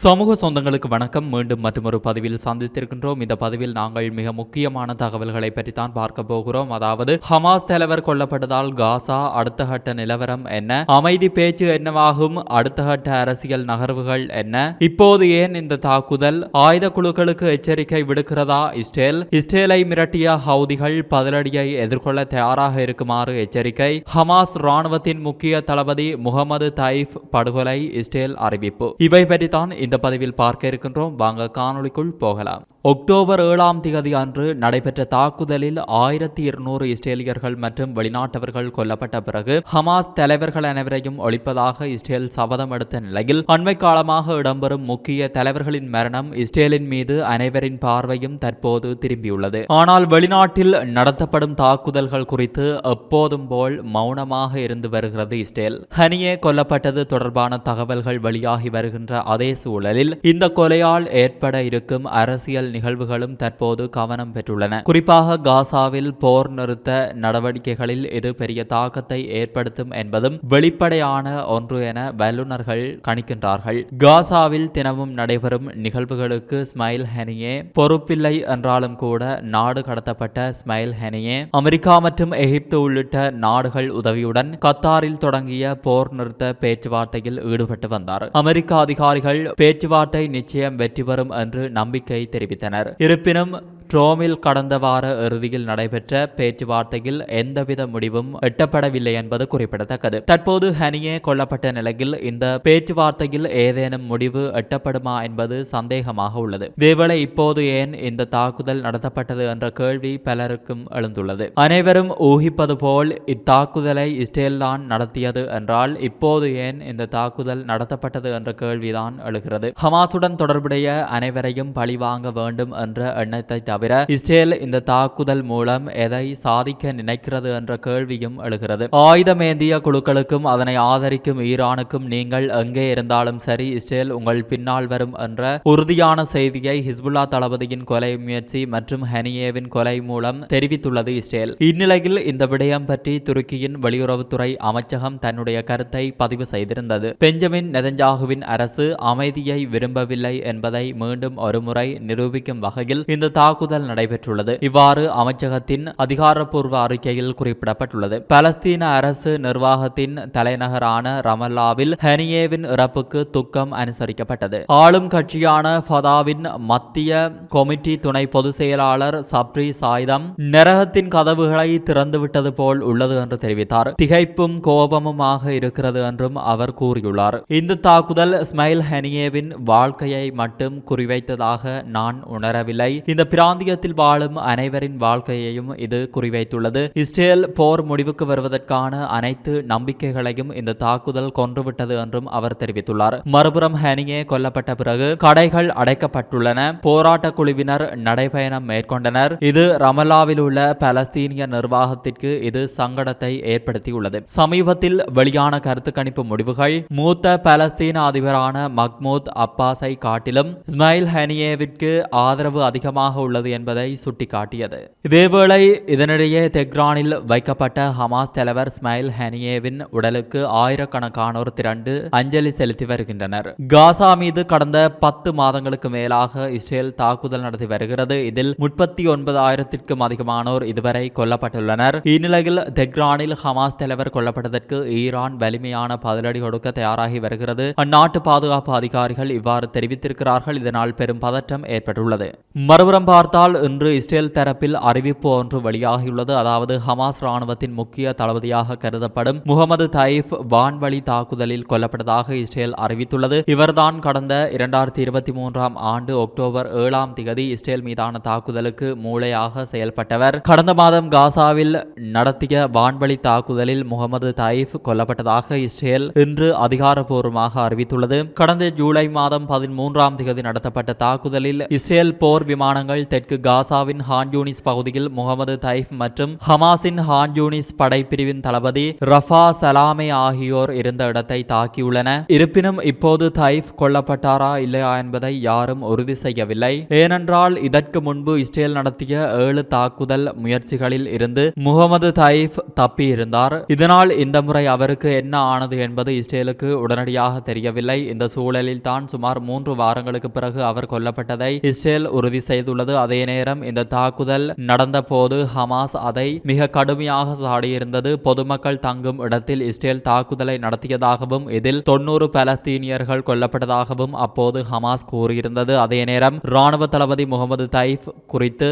சமூக சொந்தங்களுக்கு வணக்கம். மீண்டும் மற்றொரு பதிவில் சந்தித்திருக்கின்றோம். இந்த பதிவில் நாங்கள் மிக முக்கியமான தகவல்களை பற்றி தான் பார்க்க போகிறோம். அதாவது ஹமாஸ் தலைவர் கொல்லப்பட்டதால் காசா அடுத்த கட்ட நிலவரம் என்ன? அமைதி பேச்சு என்னவாகும்? அடுத்த கட்ட அரசியல் நகர்வுகள் என்ன? இப்போது ஏன் இந்த தாக்குதல்? ஆயுத குழுக்களுக்கு எச்சரிக்கை விடுக்கிறதா? இஸ்ரேல்? இஸ்ரேலை மிரட்டிய ஹவுதிகள் பதிலடியை எதிர்கொள்ள தயாராக இருக்குமாறு எச்சரிக்கை. ஹமாஸ் ராணுவத்தின் முக்கிய தளபதி முகமது தைஃப் படுகொலை இஸ்ரேல் அறிவிப்பு. இவை பற்றி தான் இந்த பதிவில் பார்க்க இருக்கின்றோம். வாங்க காணொளிக்குள் போகலாம். அக்டோபர் ஏழாம் திகதி அன்று நடைபெற்ற தாக்குதலில் ஆயிரத்தி இருநூறு இஸ்ரேலியர்கள் மற்றும் வெளிநாட்டவர்கள் கொல்லப்பட்ட பிறகு ஹமாஸ் தலைவர்கள் அனைவரையும் ஒழிப்பதாக இஸ்ரேல் சபதம் எடுத்த நிலையில் அண்மை காலமாக இடம்பெறும் முக்கிய தலைவர்களின் மரணம் இஸ்ரேலின் மீது அனைவரின் பார்வையும் தற்போது திரும்பியுள்ளது. ஆனால் வெளிநாட்டில் நடத்தப்படும் தாக்குதல்கள் குறித்து எப்போதும் போல் மௌனமாக இருந்து வருகிறது இஸ்ரேல். ஹனியே கொல்லப்பட்டது தொடர்பான தகவல்கள் வெளியாகி வருகின்ற அதே சூழலில் இந்த கொலையால் ஏற்பட இருக்கும் அரசியல் நிகழ்வுகளும் தற்போது கவனம் பெற்றுள்ளன. குறிப்பாக காசாவில் போர் நிறுத்த நடவடிக்கைகளில் இது பெரிய தாக்கத்தை ஏற்படுத்தும் என்பதும் வெளிப்படையான ஒன்று என வல்லுநர்கள் கணிக்கின்றார்கள். காசாவில் தினமும் நடைபெறும் நிகழ்வுகளுக்கு ஸ்மைல் ஹெனியே பொறுப்பில்லை என்றாலும் கூட நாடு கடத்தப்பட்ட ஸ்மைல் ஹெனியே அமெரிக்கா மற்றும் எகிப்து உள்ளிட்ட நாடுகள் உதவியுடன் கத்தாரில் தொடங்கிய போர் நிறுத்த பேச்சுவார்த்தையில் ஈடுபட்டு வந்தார். அமெரிக்க அதிகாரிகள் பேச்சுவார்த்தை நிச்சயம் வெற்றி பெறும் என்று நம்பிக்கை தெரிவித்தனர். இருப்பினும் ட்ரோமில் கடந்த வார இறுதியில் நடைபெற்ற பேச்சுவார்த்தையில் எந்தவித முடிவும் எட்டப்படவில்லை என்பது குறிப்பிடத்தக்கது. தற்போது ஹனியே கொல்லப்பட்ட நிலையில் இந்த பேச்சுவார்த்தையில் ஏதேனும் முடிவு எட்டப்படுமா என்பது சந்தேகமாக உள்ளது. இதேவேளை இப்போது ஏன் இந்த தாக்குதல் நடத்தப்பட்டது என்ற கேள்வி பலருக்கும் எழுந்துள்ளது. அனைவரும் ஊகிப்பது போல் இத்தாக்குதலை இஸ்ரேல் தான் நடத்தியது என்றால் இப்போது ஏன் இந்த தாக்குதல் நடத்தப்பட்டது என்ற கேள்விதான் எழுகிறது. ஹமாசுடன் தொடர்புடைய அனைவரையும் பழிவாங்க வேண்டும் என்ற எண்ணத்தை தவிர இஸ்ரேல் இந்த தாக்குதல் மூலம் எதை சாதிக்க நினைக்கிறது என்ற கேள்வியும் எழுகிறது. ஆயுதமேந்திய குழுக்களுக்கும் அதனை ஆதரிக்கும் ஈரானுக்கும் நீங்கள் எங்கே இருந்தாலும் சரி இஸ்ரேல் உங்கள் பின்னால் வரும் என்ற உறுதியான செய்தியை ஹிஸ்புல்லா தளபதியின் கொலை முயற்சி மற்றும் ஹனியேவின் கொலை மூலம் தெரிவித்துள்ளது இஸ்ரேல். இந்நிலையில் இந்த விடயம் பற்றி துருக்கியின் வெளியுறவுத்துறை அமைச்சகம் தன்னுடைய கருத்தை பதிவு செய்திருந்தது. பெஞ்சமின் நெதஞ்சாகுவின் அரசு அமைதியை விரும்பவில்லை என்பதை மீண்டும் ஒருமுறை நிரூபிக்கும் வகையில் இந்த தாக்குதல் நடைபெற்றுள்ளது. இவ்வாறு அமைச்சகத்தின் அதிகாரப்பூர்வ அறிக்கையில் குறிப்பிடப்பட்டுள்ளது. பலஸ்தீன அரசு நிர்வாகத்தின் தலைநகரான ரமல்லாவில் ஹனியேவின் இறப்புக்கு துக்கம் அனுசரிக்கப்பட்டது. ஆளும் கட்சியான ஃபதாவின் மத்திய கொமிட்டி துணை பொதுச் செயலாளர் சப்ரி சாய்தம் நரகத்தின் கதவுகளை திறந்துவிட்டது போல் உள்ளது என்று தெரிவித்தார். திகைப்பும் கோபமுமாக இருக்கிறது என்றும் அவர் கூறியுள்ளார். இந்த தாக்குதல் ஸ்மைல் ஹனியேவின் வாழ்க்கையை மட்டும் குறிவைத்ததாக நான் உணரவில்லை. இந்த பிராந்தியத்தில் வாழும் அனைவரின் வாழ்க்கையையும் இது குறிவைத்துள்ளது. இஸ்ரேல் போர் முடிவுக்கு வருவதற்கான அனைத்து நம்பிக்கைகளையும் இந்த தாக்குதல் கொன்றுவிட்டது என்றும் அவர் தெரிவித்துள்ளார். மறுபுறம் ஹனியே கொல்லப்பட்ட பிறகு கடைகள் அடைக்கப்பட்டுள்ளன. போராட்ட குழுவினர் நடைபயணம் மேற்கொண்டனர். இது ரமலாவில் உள்ள பலஸ்தீனிய நிர்வாகத்திற்கு இது சங்கடத்தை ஏற்படுத்தியுள்ளது. சமீபத்தில் வெளியான கருத்து கணிப்பு முடிவுகள் மூத்த பலஸ்தீன அதிபரான மக்மூத் அப்பாஸை காட்டிலும் இஸ்மாயில் ஹனியேவிற்கு ஆதரவு அதிகமாக உள்ளது என்பதை சுட்டிக்காட்டியது. இதேவேளை இதனிடையே தெஹ்ரானில் வைக்கப்பட்ட ஹமாஸ் தலைவர் ஸ்மைல் ஹனியேவின் உடலுக்கு ஆயிரக்கணக்கானோர் திரண்டு அஞ்சலி செலுத்தி வருகின்றனர். காசா மீது கடந்த பத்து மாதங்களுக்கு மேலாக இஸ்ரேல் தாக்குதல் நடத்தி வருகிறது. இதில் முப்பத்தி ஒன்பதாயிரத்திற்கும் அதிகமானோர் இதுவரை கொல்லப்பட்டுள்ளனர். இந்நிலையில் தெஹ்ரானில் ஹமாஸ் தலைவர் கொல்லப்பட்டதற்கு ஈரான் வலிமையான பதிலடி கொடுக்க தயாராகி வருகிறது. அந்நாட்டு பாதுகாப்பு அதிகாரிகள் இவ்வாறு தெரிவித்திருக்கிறார்கள். இதனால் பெரும் பதற்றம் ஏற்பட்டுள்ளது. மறுபுறம் பார்த்த பார்த்தால் இன்று இஸ்ரேல் தரப்பில் அறிவிப்பு ஒன்று வெளியாகியுள்ளது. அதாவது ஹமாஸ் ராணுவத்தின் முக்கிய தளபதியாக கருதப்படும் முகமது தைஃப் வான்வழி தாக்குதலில் கொல்லப்பட்டதாக இஸ்ரேல் அறிவித்துள்ளது. இவர்தான் கடந்த இரண்டாயிரத்தி இருபத்தி மூன்றாம் ஆண்டு அக்டோபர் ஏழாம் திகதி இஸ்ரேல் மீதான தாக்குதலுக்கு மூளையாக செயல்பட்டவர். கடந்த மாதம் காசாவில் நடத்திய வான்வழி தாக்குதலில் முகமது தைஃப் கொல்லப்பட்டதாக இஸ்ரேல் இன்று அதிகாரப்பூர்வமாக அறிவித்துள்ளது. கடந்த ஜூலை மாதம் பதிமூன்றாம் திகதி நடத்தப்பட்ட தாக்குதலில் இஸ்ரேல் போர் விமானங்கள் தெற்கு தெற்கு காசாவின் ஹான்யூனிஸ் பகுதியில் முகமது தைஃப் மற்றும் ஹமாஸின் ஹான்யூனிஸ் படைப்பிரிவின் தளபதி ரஃபா சலாமே ஆகியோர் இருந்த இடத்தை தாக்கியுள்ளன. இருப்பினும் இப்போது தைஃப் கொல்லப்பட்டாரா இல்லையா என்பதை யாரும் உறுதி செய்யவில்லை. ஏனென்றால் இதற்கு முன்பு இஸ்ரேல் நடத்திய ஏழு தாக்குதல் முயற்சிகளில் இருந்து முகமது தைஃப் தப்பியிருந்தார். இதனால் இந்த முறை அவருக்கு என்ன ஆனது என்பது இஸ்ரேலுக்கு உடனடியாக தெரியவில்லை. இந்த சூழலில் தான் சுமார் மூன்று வாரங்களுக்கு பிறகு அவர் கொல்லப்பட்டதை இஸ்ரேல் உறுதி செய்துள்ளது. அதே நேரம் இந்த தாக்குதல் நடந்தபோது ஹமாஸ் அதை மிக கடுமையாக சாடியிருந்தது. பொதுமக்கள் தங்கும் இடத்தில் இஸ்ரேல் தாக்குதலை நடத்தியதாகவும் இதில் தொன்னூறு பலஸ்தீனியர்கள் கொல்லப்பட்டதாகவும் அப்போது ஹமாஸ் கூறியிருந்தது. அதே நேரம் ராணுவ தளபதி முகமது தைஃப் குறித்து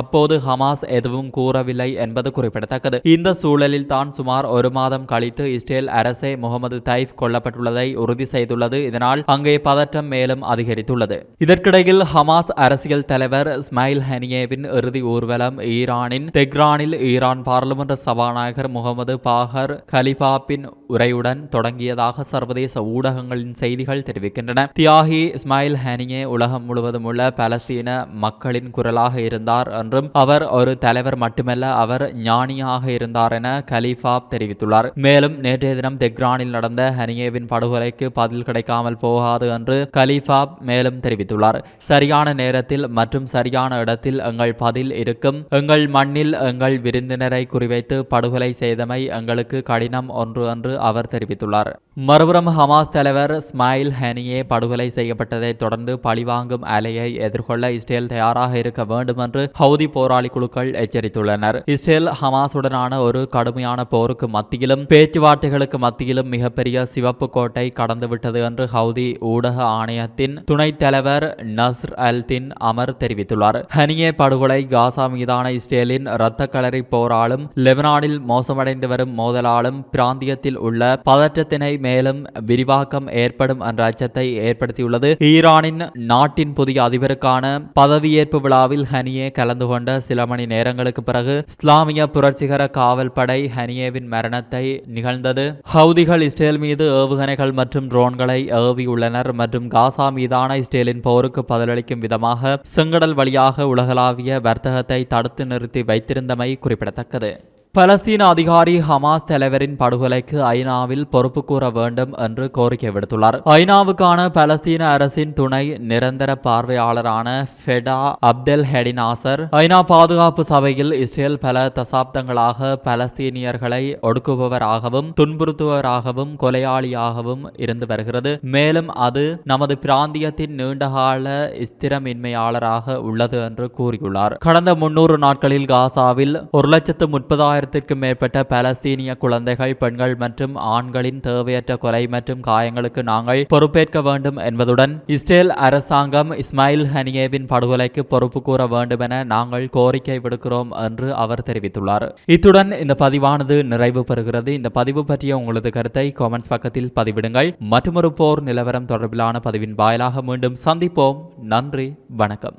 அப்போது ஹமாஸ் எதுவும் கூறவில்லை என்பது குறிப்பிடத்தக்கது. இந்த சூழலில் தான் சுமார் ஒரு மாதம் கழித்து இஸ்ரேல் அரசே முகமது தைஃப் கொல்லப்பட்டுள்ளதை உறுதி செய்துள்ளது. இதனால் அங்கே பதற்றம் மேலும் அதிகரித்துள்ளது. இதற்கிடையில் ஹமாஸ் அரசியல் தலைவர் இஸ்மாயில் ஹனியேவின் இறுதி ஊர்வலம் ஈரானின் தெஹ்ரானில் ஈரான் பாராளுமன்ற சபாநாயகர் முகமது பாகர் கலிஃபாப்பின் உரையுடன் தொடங்கியதாக சர்வதேச ஊடகங்களின் செய்திகள் தெரிவிக்கின்றன தியாகி இஸ்மாயில் ஹனியே உலகம் முழுவதும் உள்ள பலஸ்தீன மக்களின் குரலாக இருந்தார் என்றும் அவர் ஒரு தலைவர் மட்டுமல்ல அவர் ஞானியாக இருந்தார் என கலீஃபாப் தெரிவித்துள்ளார் மேலும் நேற்றைய தினம் தெக்ரானில் நடந்த ஹனியேவின் படுகொலைக்கு பதில் கிடைக்காமல் போகாது என்று கலீஃபாப் மேலும் தெரிவித்துள்ளார் சரியான நேரத்தில் மற்றும் சரியான இடத்தில் எங்கள் பதில் இருக்கும். எங்கள் மண்ணில் எங்கள் விருந்தினரை குறிவைத்து படுகொலை செய்தமை எங்களுக்கு கடினம் ஒன்று என்று அவர் தெரிவித்துள்ளார். மறுபுறம் ஹமாஸ் தலைவர் ஸ்மைல் ஹனியே படுகொலை செய்யப்பட்டதை தொடர்ந்து பழிவாங்கும் அலையை எதிர்கொள்ள இஸ்ரேல் தயாராக இருக்க வேண்டும் என்று ஹவுதி போராளி குழுக்கள் எச்சரித்துள்ளனர். இஸ்ரேல் ஹமாஸுடனான ஒரு கடுமையான போருக்கு மத்தியிலும் பேச்சுவார்த்தைகளுக்கு மத்தியிலும் மிகப்பெரிய சிவப்பு கோட்டை கடந்துவிட்டது என்று ஹவுதி ஊடக ஆணையத்தின் துணைத் தலைவர் நஸ்ர் அல் தின் அமர் தெரிவித்துள்ளார். ஹனியே படுகொலை காசா மீதான இஸ்ரேலின் இரத்த களரி போராலும் லெபனானில் மோசமடைந்து வரும் மோதலாலும் பிராந்தியத்தில் உள்ள பதற்றத்தினை மேலும் விரிவாக்கம் ஏற்படும் என்ற அச்சத்தை ஏற்படுத்தியுள்ளது. ஈரானின் நாட்டின் புதிய அதிபருக்கான பதவியேற்பு விழாவில் ஹனியே கலந்து கொண்ட சில மணி நேரங்களுக்கு பிறகு இஸ்லாமிய புரட்சிகர காவல் படை ஹனியேவின் மரணத்தை நிகழ்ந்தது. ஹவுதிகள் இஸ்ரேல் மீது ஏவுகணைகள் மற்றும் ட்ரோன்களை ஏவியுள்ளனர் மற்றும் காசா மீதான இஸ்ரேலின் போருக்கு பதிலளிக்கும் விதமாக செங்கடல் வழியாக உலகளாவிய வர்த்தகத்தை தடுத்து நிறுத்தி வைத்திருந்தமை குறிப்பிடத்தக்கது. பலஸ்தீன அதிகாரி ஹமாஸ் தலைவரின் படுகொலைக்கு ஐநாவில் பொறுப்பு கூற வேண்டும் என்று கோரிக்கை விடுத்துள்ளார். ஐநாவுக்கான பலஸ்தீன அரசின் துணை நிரந்தர பார்வையாளரான ஃபெடா அப்தெல் ஹெடினாசர் ஐநா பாதுகாப்பு சபையில் இஸ்ரேல் பல தசாப்தங்களாக பலஸ்தீனியர்களை ஒடுக்குபவராகவும் துன்புறுத்துவராகவும் கொலையாளியாகவும் இருந்து வருகிறது. மேலும் அது நமது பிராந்தியத்தின் நீண்டகால ஸ்திரமின்மையாளராக உள்ளது என்று கூறியுள்ளார். கடந்த முன்னூறு நாட்களில் காசாவில் ஒரு லட்சத்து முப்பதாயிரம் ஆயிரத்திற்கும் மேற்பட்ட பலஸ்தீனிய குழந்தைகள் பெண்கள் மற்றும் ஆண்களின் தேவையற்ற கொலை மற்றும் காயங்களுக்கு நாங்கள் பொறுப்பேற்க வேண்டும் என்பதுடன் இஸ்ரேல் அரசாங்கம் இஸ்மாயில் ஹனியேவின் படுகொலைக்கு பொறுப்பு கூற வேண்டும் என நாங்கள் கோரிக்கை விடுக்கிறோம் என்று அவர் தெரிவித்துள்ளார். இத்துடன் இந்த பதிவானது நிறைவு பெறுகிறது. இந்த பதிவு பற்றிய உங்களது கருத்தை காமெண்ட்ஸ் பக்கத்தில் பதிவிடுங்கள். மற்றொரு போர் நிலவரம் தொடர்பிலான பதிவின் வாயிலாக மீண்டும் சந்திப்போம். நன்றி வணக்கம்.